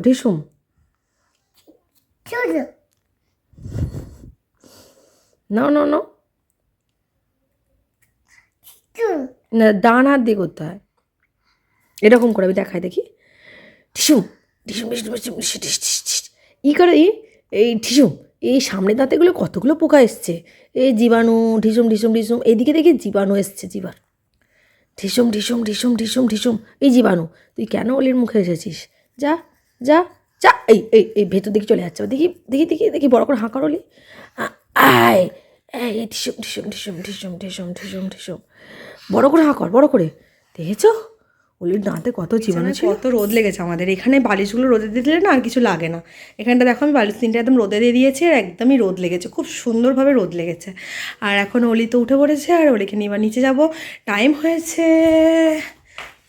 ঢিসুম না না না না ডান হাত দিয়ে করতে হয় এরকম করে আমি দেখাই দেখি টিস টিস। ই করে ই, এই টিসুম এই সামনে দাঁতেগুলো কতগুলো পোকা এসছে এই জীবাণু ঢিসুম ঢিসুম ঢিসুম এইদিকে দেখি জীবাণু এসছে জীবাণু ঢিসুম ঢিসুম ঢিসুম ঢিসুম ঢিসুম এই জীবাণু তুই কেন অলির মুখে এসেছিস যা যা যা এই এই এই ভেতর দিকে চলে যাচ্ছে। দেখি দেখি দেখি দেখি বড় করে হাঁকার আ- আয় এই ঢিসুম ঢিসুম ঢিসুম ঢিসুম ঢিসুম ঢিসুম ঢিসুম বড় করে হাঁকর বড় করে। দেখেছ? অলির দাঁতে কত জীবাণু ছিল। কত রোদ লেগেছে আমাদের। এখানে বালিশগুলো রোদে দিয়ে দিলে না আর কিছু লাগে না। এখানটা দেখো আমি বালিশ তিনটা একদম রোদে দিয়ে দিয়েছি আর একদমই রোদ লেগেছে। খুব সুন্দরভাবে রোদ লেগেছে। আর এখন অলি তো উঠে পড়েছে আর অলিকে নিয়ে নিচে যাব। টাইম হয়েছে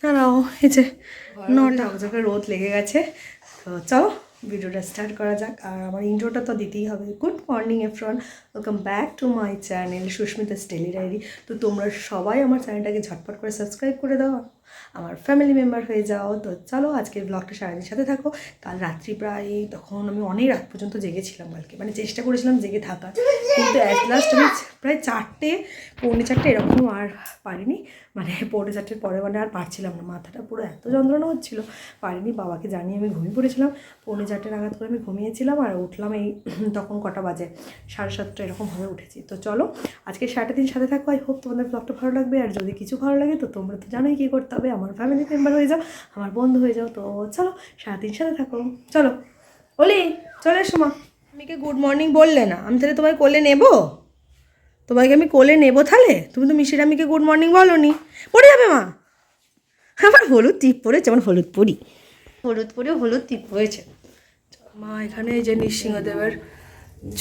দাঁড়াও এই যে নটা। রোদ লেগে গেছে। তো চলো, ভিডিওটা স্টার্ট করা যাক। আর আমার ইন্ট্রোটা তো দিতেই হবে। Good morning everyone welcome back to my channel Susmita স্টেলি diary তো তোমরা সবাই আমার চ্যানেলটাকে ঝটপট করে সাবস্ক্রাইব করে দাও। আমার ফ্যামিলি মেম্বার হয়ে যাও, তো চলো আজকের ব্লগটা সারাদিন সাথে থাকো। কাল রাত্রি প্রায় তখন আমি অনেক রাত পর্যন্ত জেগেছিলাম কালকে। মানে চেষ্টা করেছিলাম জেগে থাকার। কিন্তু অ্যাট লাস্ট আমি প্রায় চারটে, পৌনে চারটে এরকম আর পারিনি। মানে পৌনে চারটের পরে মানে আর পারছিলাম না। মাথাটা পুরো এত যন্ত্রণা হচ্ছিল। পারিনি, বাবাকে জানিয়ে আমি ঘুমিয়ে পড়েছিলাম। পৌনে চারটে নাগাদ করে আমি ঘুমিয়েছিলাম আর উঠলাম এই তখন কটা বাজে, সাড়ে সাতটা এরকমভাবে উঠেছি। তো চলো আজকে সারাটা দিন সাথে থাকো। আই হোপ তোমাদের ব্লগটা ভালো লাগবে। আর যদি কিছু ভালো লাগে, তো তোমরা তো জানোই কী করতে হবে আমার ফ্যামিলি মেম্বার হয়ে যাও আমার বন্ধু হয়ে যাও তো চলো সারাদিন সাথে থাকো। চলো ওলি চলে এসো মা। আমিকে গুড মর্নিং বললে না আমি তাহলে তোমায় কোলে নেব? তোমাকে আমি কোলে নেব তাহলে? তুমি তো মিশির আমিকে গুড মর্নিং বলো নি পড়ে যাবে মা। আমার হলুদ টিপ পড়েছে আমার হলুদ পরি। হলুদ পরে হলুদ টিপ হয়েছে মা এখানে এই যে নৃসিংহদেবের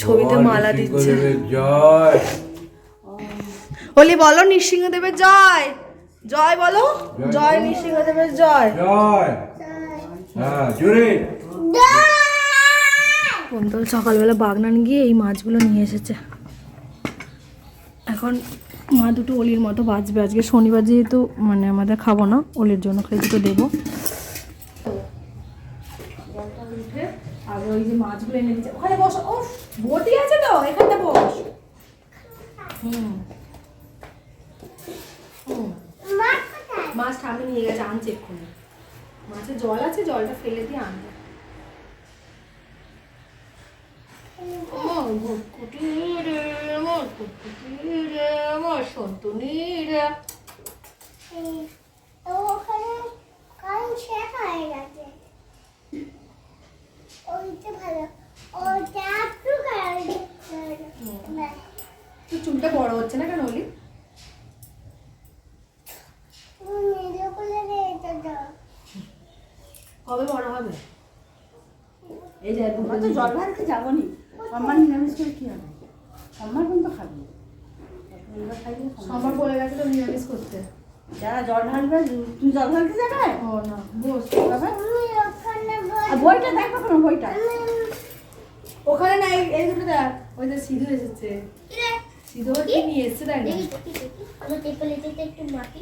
ছবিতে মালা দিচ্ছে। জয়। হলি বলো নৃসিংহদেবের জয়। জয় বলো? জয়। নৃসিংহদেবের জয়। জয়। হ্যাঁ জোরে সকালবেলা বাগনান গিয়ে এই মাছগুলো নিয়ে এসেছে। এখন মা দুটো অলির মতো বাঁচবে। আজকে শনিবার যেহেতু মানে আমাদের খাব না অলির জন্য খালি দুটো দেবো। আগে ওই যে মাছগুলো এনে দিচ্ছে। ওখানে বসো। ও বটি আছে তো এখানটা বস। হুম। হুম। মাছ ঠান্ডা নিয়ে গেছে আনছে এক্ষুনি মাছের জল আছে জলটা ফেলে দিয়ে আনবে আমার ভুটকুটি রে আমার ভুটকুটি রে কবে বড় হবে এই যে আমরা তো জল ভারতে যাব নি আমার নিরামিষ করে কি হবে আমার কিন্তু খাবি আমরা বলে গেছে তো নিরামিষ করতে যারা জল ঢালবে তুমি জল ঢালতে যাবে ও না বস বইটা দেখো কোনো বইটা ওখানে না এই- দুটো দেখ ওই যে সিধু এসেছে সিধু আবার নিয়ে এসছে দেখ আমার টেপলেতে একটু মাটি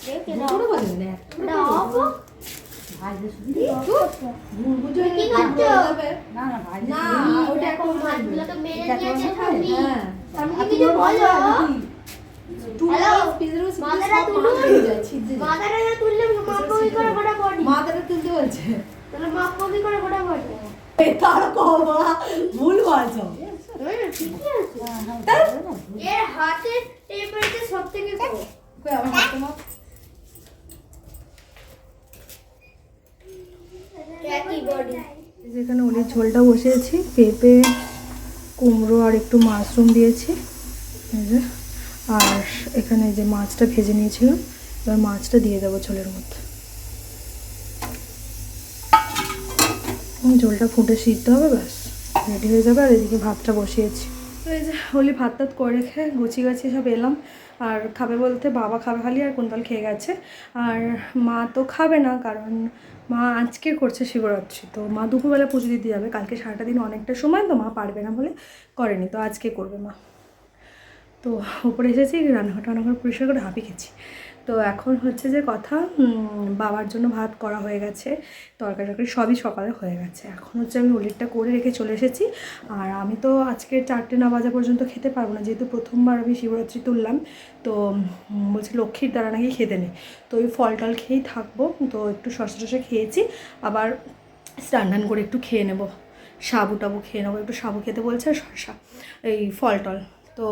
মাথাটা তুলতে বলছে তাহলে মাপ কমি করে গোটা বডি তার কবা ভুল বলছো এর হাতের টেম্পারেচার সব থেকে কম কই আমার হাতে যেখানে ওলির ঝোলটা বসিয়েছি, পেঁপে, কুমড়ো আর একটু মাশরুম দিয়েছি। আর এখানে যে মাছটা ভেজে নিয়েছিলাম, এবার মাছটা দিয়ে দেবো ঝোলের মধ্যে। ঝোলটা ফুটে সিদ্ধ হবে, ব্যাস রেডি হয়ে যাবে, আর এদিকে ভাতটা বসিয়েছি। তো এই যে হলি ভাত টাত করে রেখে গুছিয়ে গাছিয়ে সব এলাম। আর খাবে বলতে বাবা খাবে খালি আর কুন্তল খেয়ে গেছে। আর মা তো খাবে না, কারণ মা আজকে করছে শিবরাত্রি, তো মা দুপুরবেলা পুজো দিতে যাবে, কালকে সারাটা দিন অনেকটা সময় তো মা পারবে না বলে করেনি, তো আজকে করবে মা। তো উপরে এসেছি রান্নাঘর টান্নাঘর পরিষ্কার করে হাঁপি খেয়েছি তো এখন হচ্ছে যে কথা বাবার জন্য ভাত করা হয়ে গেছে, তরকারি টরকারি সবই সকালে হয়ে গেছে। এখন হচ্ছে আমি ওলিটটা করে রেখে চলে এসেছি, আর আমি তো আজকে চারটে না বাজা পর্যন্ত খেতে পারব না, যেহেতু প্রথমবার আমি শিবরাত্রি তুললাম, তো বলছি লক্ষ্মীর দ্বারা নাকি খেতে নেই। তো ওই ফল টল খেয়েই থাকব, তো একটু শসা টসা খেয়েছি, আবার স্নান টান করে একটু খেয়ে নেব, সাবু টাবু খেয়ে নেব, একটু সাবু খেতে বলছে আর শসা এই ফল টল। তো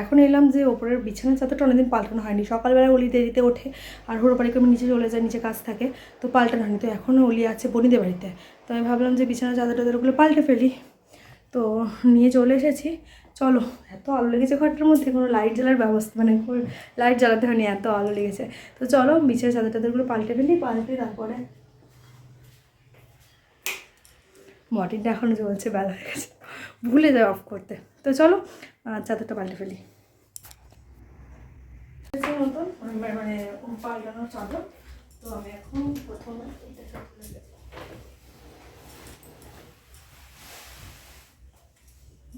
এখন এলাম যে ওপরের বিছানার চাদরটা অনেকদিন পাল্টানো হয়নি। সকালবেলা অলি দেরিতে ওঠে আর হুড়োপাড়ি করে নিচে চলে যায়, নিচে কাজ থাকে, তো পাল্টানো হয়নি। তো এখনও অলি আছে বনিদের বাড়িতে। তো আমি ভাবলাম যে বিছানার চাদর টাদরগুলো পাল্টে ফেলি। তো নিয়ে চলে এসেছি। চলো, এত আলো লেগেছে ঘরটার মধ্যে, কোনো লাইট জ্বালার ব্যবস্থা মানে লাইট জ্বালাতে হয়নি, এত আলো লেগেছে। তো চলো, বিছানার চাদর টাদরগুলো পাল্টে ফেলি, পাল্টে তারপরে মর্টিনটা এখনও চলছে বেলা হয়ে গেছে। ভুলে যায় অফ করতে। তো চলো চাদরটা পাল্টে ফেলি। বালিশ মানে মানে পাল্টানোর চাদর। তো আমি এখন প্রথমে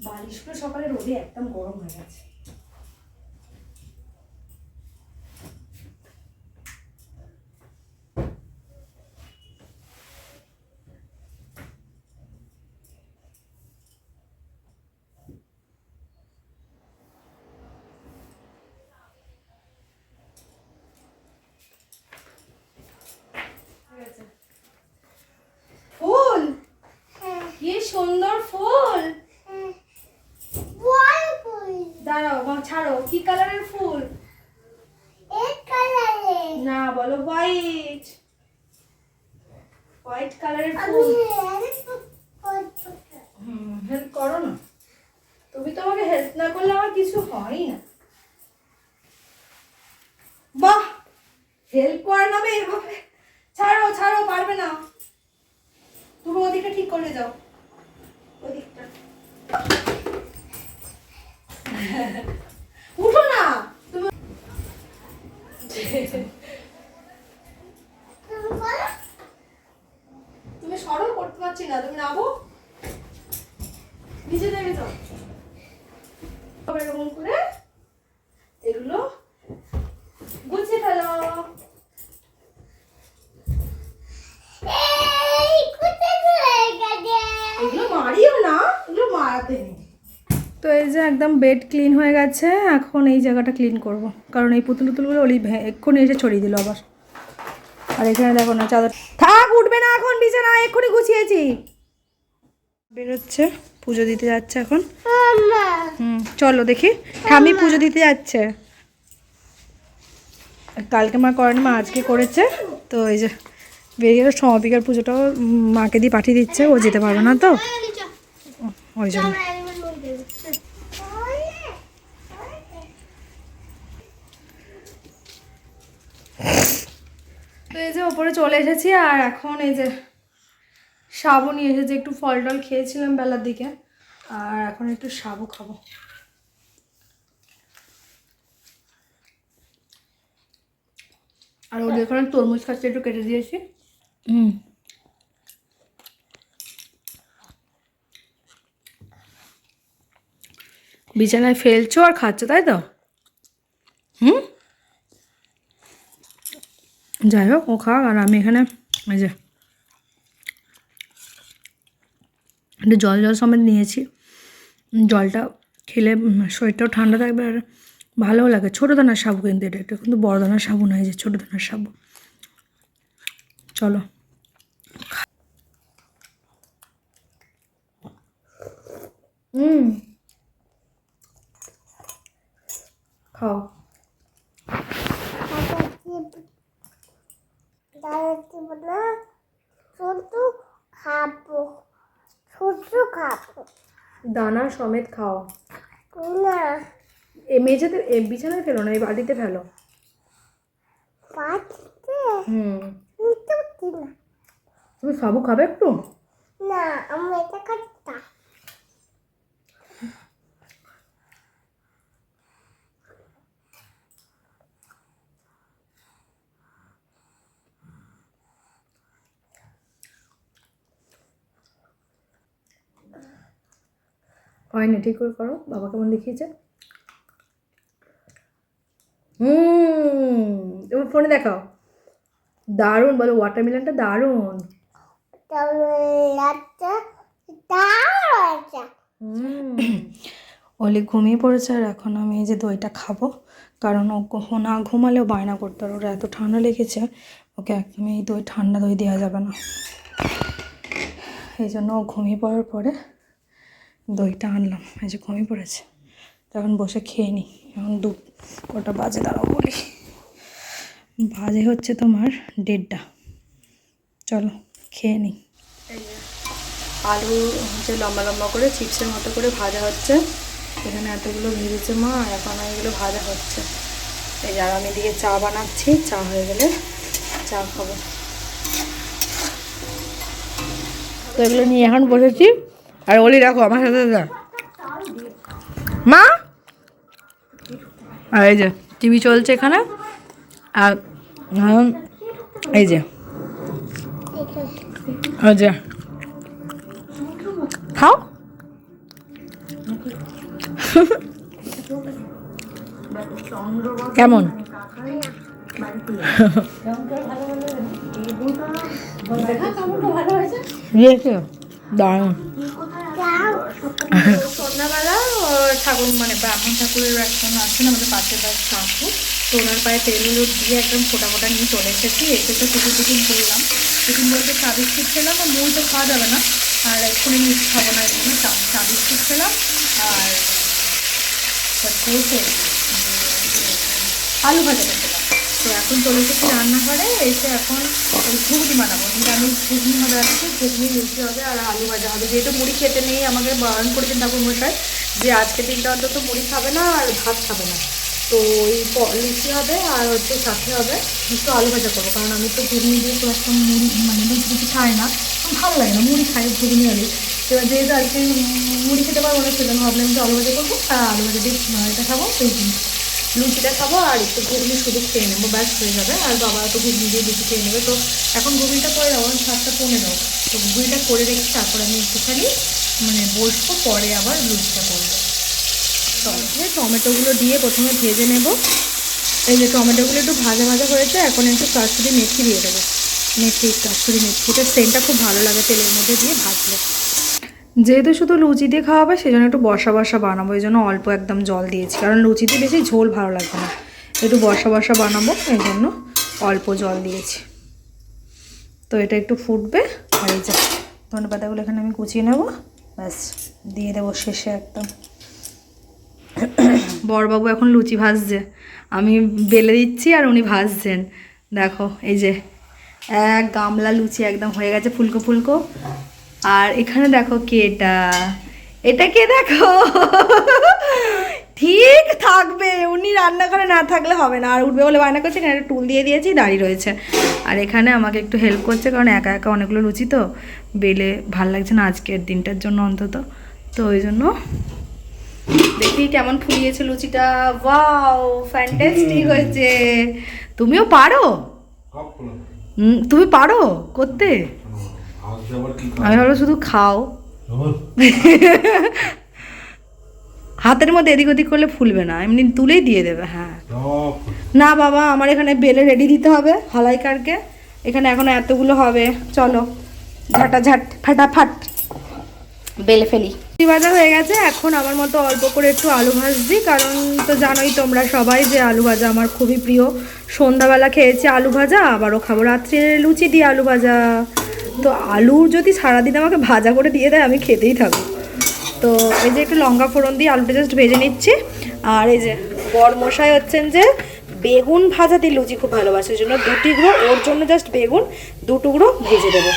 বালিশগুলো সকালে রোদে একদম গরম হয়ে গেছে ফুল কি সুন্দর ফুল। দাঁড়াও ছাড়ো। কি কালারের ফুল? না বলো হোয়াইট। হোয়াইট কালারের ফুল। হেল্প করো না। তুমি তো আমাকে হেল্প না করলে আমার কিছু হয়ই না। বাহ! হেল্প করে নেবে এভাবে। ছাড়ো ছাড়ো পারবে না। তুমি ওদিকে ঠিক করে যাও। উঠো না! তুমি সরল করতে পারছি না তুমি নাবো। নিচে দেখে যাও এরকম করে এগুলো গুছিয়ে ফেলো এই কোথায় চলে গেছে এগুলো মারিও না এগুলো মারাতে নেই তো এই যে একদম বেড ক্লিন হয়ে গেছে, এখন এই জায়গাটা ক্লিন করব। কারণ এই পুতুল পুতুলগুলো ওলি এক্ষুনি এসে ছড়িয়ে দিল আবার। আর এখানে দেখো না, চাদর থাক, উঠবে না এখন বিছানা, এক্ষুনি গুছিয়েছি। বেরোচ্ছে, পুজো দিতে যাচ্ছে এখন। হুম, চলো দেখি। ঠামি পুজো দিতে যাচ্ছে। কালকে মা করেনি, মা আজকে করেছে। তো এই যে বেরিয়ে গেলে, সমাপিকার পুজোটাও মাকে দিয়ে পাঠিয়ে দিচ্ছে, ও যেতে পারবে না তো? ওই জন্য তো এই যে ওপরে চলে এসেছি আর এখন এই যে সাবু নিয়ে এসেছি একটু ফল টল খেয়েছিলাম বেলার দিকে, আর এখন একটু সাবু খাব। আর ওদের ওখানে তরমুজ খাচ্ছে, একটু কেটে দিয়েছি। হুম। বিছানায় ফেলছো আর খাচ্ছো, তাই তো হুম যাই হোক ও খাক, আর আমি এখানে এই যে একটু জল জল সমেত নিয়েছি। জলটা খেলে শরীরটাও ঠান্ডা থাকবে আর ভালোও লাগে। ছোটো দানার সাবু কিন্তু এটা একটু কিন্তু বড় দানার সাবু নয় যে ছোটো দানার সাবু। চলো। হুম খাও। না শুধু খাব শুধু খাব। দানা সমেত খাও। না। এ মেঝেতে এ বিছানায় ফেলো না এই বাড়িতে ফেলো। পাঁচতে হুম। তুমি সাবু খাবে একটু? না আমি এটা হয়নি ঠিক করে করো, বাবা কেমন দেখিয়েছে? হুম ফোনে দেখাও। দারুণ, বলো ওয়াটারমেলনটা দারুণ। অলি ঘুমিয়ে পড়েছে আর এখন আমি এই যে দইটা খাব, কারণ ও না ঘুমালেও বায়না করতে আর ওর এত ঠান্ডা লেগেছে, ওকে একদমই এই দই, ঠান্ডা দই দেওয়া যাবে না। এই জন্য ও ঘুমিয়ে পড়ার পরে দইটা আনলাম এই যে ঘুমিয়ে পড়েছে। তখন বসে খেয়ে নিই এখন দু কটা বাজে দাঁড়াও বলি। বাজে হচ্ছে তোমার দেড়টা। চলো খেয়ে নিই আলু হচ্ছে লম্বা লম্বা করে চিপসের মতো করে ভাজা হচ্ছে এখানে এতগুলো ভেজেছে মা এখন এগুলো ভাজা হচ্ছে। এই যে আর আমি এদিকে চা বানাচ্ছি চা হয়ে গেলে চা খাব। তো এগুলো নিয়ে এখন বসেছি। আর ওলি রাখো আমার সাথে যা। মা? আর এই যে টিভি চলছে এখানে। আর এই যে। যে। খাও। কেমন? দারুণ। সন্ধ্যাবেলা ঠাকুর মানে ব্রাহ্মণ ঠাকুরের একজন আছেন আমাদের পাশের বাড়ির ঠাকুর তো ওনার পায়ে তেল হলুদ দিয়ে একদম ফোটা ফোটা নিয়ে চলে এসেছি। এসে তো টিফিন টিফিন করলাম। টিফিন বলতে চা বিস্কুট খেলাম, আর মুড়ি তো খাওয়া যাবে না। আর এক্ষুনি মিষ্টি খাব না জন্য চা চা বিস্কুট খেলাম। আর আলু খেলাম তো এখন চলে এসেছি রান্নাঘরে, এসে এখন ঘুগনি বানাবো। নিরামিষ ঘুগনি হবে আজকে ঘুগনি লুচি হবে আর আলু ভাজা হবে। যেহেতু মুড়ি খেতে নেই, আমাকে বারণ করেছেন ঠাকুর মশাই যে আজকে দিনটা অন্তত মুড়ি খাবে না আর ভাত খাবে না। তো ওই লুচি হবে আর হচ্ছে সাথে হবে একটু আলু ভাজা করব, কারণ আমি তো ঘুগনি দিয়ে খুব একটা মুড়ি মানে লুচি খাই না। ভালো লাগে না, মুড়ি খাই ঘুগনি আলু এবার যেহেতু আজকে মুড়ি খেতে পারব না, সেজন্য ভাবলাম যে আলু ভাজা করব আর আলু ভাজা দিয়ে এটা খাব ওই লুচিটা খাব আর একটু ঘুগনি শুধু খেয়ে নেব, ব্যাস হয়ে যাবে। আর বাবা তো ঘুগনি দিয়ে লুচি খেয়ে নেবে। তো এখন ঘুগনিটা করে দেবো সাতটা পনেরো তো ঘুগনিটা করে রেখে তারপরে আমি একটুখানি মানে বসবো, পরে আবার লুচিটা করব। তবে টমেটোগুলো দিয়ে প্রথমে ভেজে নেব। এই যে টমেটোগুলো একটু ভাজা ভাজা হয়েছে, এখন একটু কাস্তুরি মেথি দিয়ে দেবো। মেথি কাস্তুরি মেথিটা সেন্টটা খুব ভালো লাগে তেলের মধ্যে দিয়ে ভাজলে। যেহেতু শুধু লুচি দিয়ে খাওয়াবে সেই জন্য একটু বসা বসা বানাবো। এই জন্য অল্প একদম জল দিয়েছি। কারণ লুচিতে বেশি ঝোল ভালো লাগবে না। একটু বসা বসা বানাবো, এই জন্য অল্প জল দিয়েছি। তো এটা একটু ফুটবে। আর এই যে ধনে পাতাগুলো এখানে আমি কুচিয়ে নেব। ব্যাস, দিয়ে দেবো শেষে একদম। বড়বাবু এখন লুচি ভাজছে। আমি বেলে দিচ্ছি আর উনি ভাজছেন। দেখো, এই যে এক গামলা লুচি একদম হয়ে গেছে ফুলকো ফুলকো। আর এখানে দেখো কে এটা? এটা কে দেখো? ঠিক থাকবে উনি রান্নাঘরে না থাকলে হবে না। আর উঠবে বলে বায়না করছে একটা টুল দিয়ে দিয়েছি দাঁড়িয়ে রয়েছে। আর এখানে আমাকে একটু হেল্প করছে কারণ একা একা অনেকগুলো লুচি তো। বেলে ভালো লাগছে না আজকের দিনটার জন্য অন্তত। তো ওই জন্য দেখি কেমন ফুলিয়েছে লুচিটা। ওয়াও ফ্যান্টাস্টিক হয়েছে। তুমিও পারো? তুমি পারো করতে? আমি ভাবলো শুধু খাও। হাতের মধ্যে এদিক ওদিক করলে ফুলবে না এমনি তুলেই দিয়ে দেবে হ্যাঁ। না বাবা আমার এখানে বেলে রেডি দিতে হবে হালাইকারকে এখানে এখন এতগুলো হবে চলো ঝাঁটাঝাট ফাটাফাট। বেলে ফেলি। ভাজা হয়ে গেছে এখন আমার মতো অল্প করে একটু আলু ভাজছি কারণ তো জানোই তোমরা সবাই যে আলু ভাজা আমার খুবই প্রিয়। সন্ধ্যাবেলা খেয়েছি আলু ভাজা আবারও খাব। রাত্রে লুচি দিয়ে আলু ভাজা। তো আলু যদি সারাদিন আমাকে ভাজা করে দিয়ে দেয় আমি খেতেই থাকব। তো এই যে একটু লঙ্কা ফোড়ন দিয়ে আলুটা জাস্ট ভেজে নিচ্ছি। আর এই যে বর মশাই হচ্ছেন যে বেগুন ভাজা দিয়ে লুচি খুব ভালোবাসে জন্য দু টুকরো ওর জন্য জাস্ট বেগুন দু টুকরো ভেজে দেবো।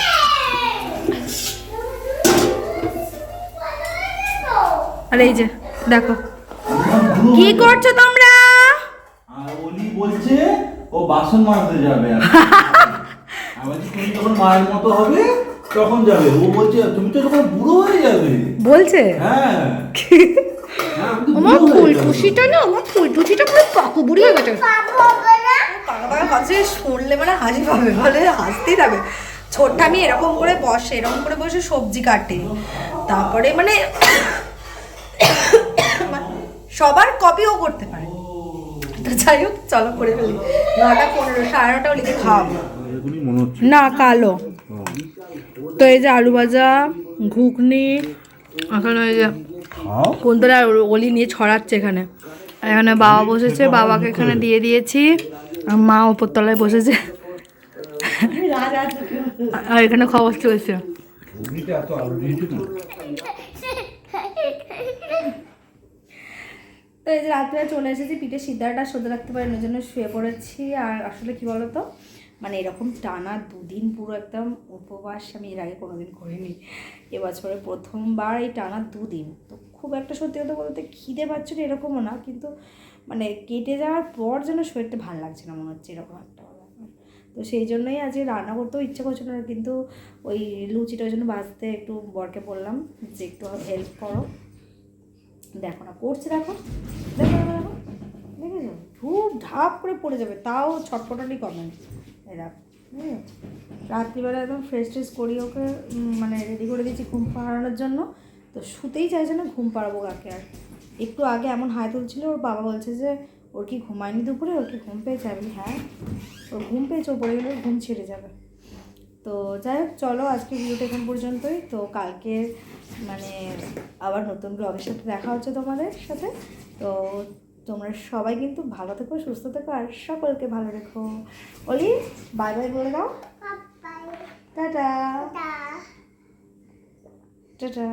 আর এই যে দেখো। কি করছ তোমরা? বলছে ও বাসন মাজতে যাবে তুমি যখন মায়ের মতো হবে তখন যাবে। ও বলছে তুমি তো তখন বুড়ো হয়ে যাবে। বলছে? হ্যাঁ। আমার যাব। না আমার পুরো বুড়ি গেছে। কাছে শুনলে মানে হাসি পাবে বলে হাসতেই থাকবে। ছোটটা আমি এরকম করে বসে এরকম করে বসে সবজি কাটে। তারপরে মানে সবার কপিও করতে পারে। তো যাই হোক চলো করে ফেলি। নটা পনেরো সাড়ে নটা লিখে খাওয়াবো। মনে হচ্ছে। না কালো। তো এই যে আলু ভাজা ঘুগনি এখন ওই যে কোনতলা অলি নিয়ে ছড়াচ্ছে এখানে। এখানে বাবা বসেছে বাবাকে এখানে দিয়ে দিয়েছি আর মা ওপরতলায় বসেছে। আর এখানে খবর চলছে। তো এই যে রাত্রে চলে এসেছি পিঠে সিদ্ধাটা সোজা রাখতে পারি ওই জন্য শুয়ে পড়েছি। আর আসলে কি বলতো? মানে এরকম টানা দুদিন পুরো একদম উপবাস আমি এর আগে কোনোদিন করিনি। এবছরে প্রথমবার এই টানা দুদিন। তো খুব একটা সত্যি কথা বলতে খিদে পাচ্ছে না এরকমও না, কিন্তু মানে কেটে যাওয়ার পর যেন শরীরটা ভালো লাগছে না, মনে হচ্ছে এরকম একটা। তো সেই জন্যই আজকে রান্না করতেও ইচ্ছে করছিল না, কিন্তু ওই লুচিটার জন্য বাঁচতে একটু বরকে বললাম যে একটু হেল্প করো। দেখো না, করছে দেখো। দেখো দেখো দেখো। দেখেছ? ধূপ ধাপ করে পড়ে যাবে, তাও ছটপটানি কমে এই রাত্রিবেলা একদম ফ্রেশ ট্রেশ করি ওকে মানে রেডি করে দিয়েছি ঘুম পাড়ানোর জন্য। তো শুতেই চাইছে না ঘুম পাড়াবো কাকে আর। একটু আগে এমন হাই তুলছিল, ওর বাবা বলছে যে, ওর কি ঘুমায়নি দুপুরে? ওর কি ঘুম পেয়েছে? আমি হ্যাঁ ওর ঘুম পেয়েছে ও পড়ে গেলে ঘুম ছেড়ে যাবে। তো যাই হোক, চলো আজকে ভিডিওটা এখান পর্যন্তই। তো কালকে মানে আবার নতুন ব্লগের সাথে দেখা হচ্ছে তোমাদের সাথে। তো তোমরা সবাই কিন্তু ভালো থেকো সুস্থ থেকো আর সকলকে ভালো রেখো। অলি বাই বাই বলে দাও। টাটা। টাটা।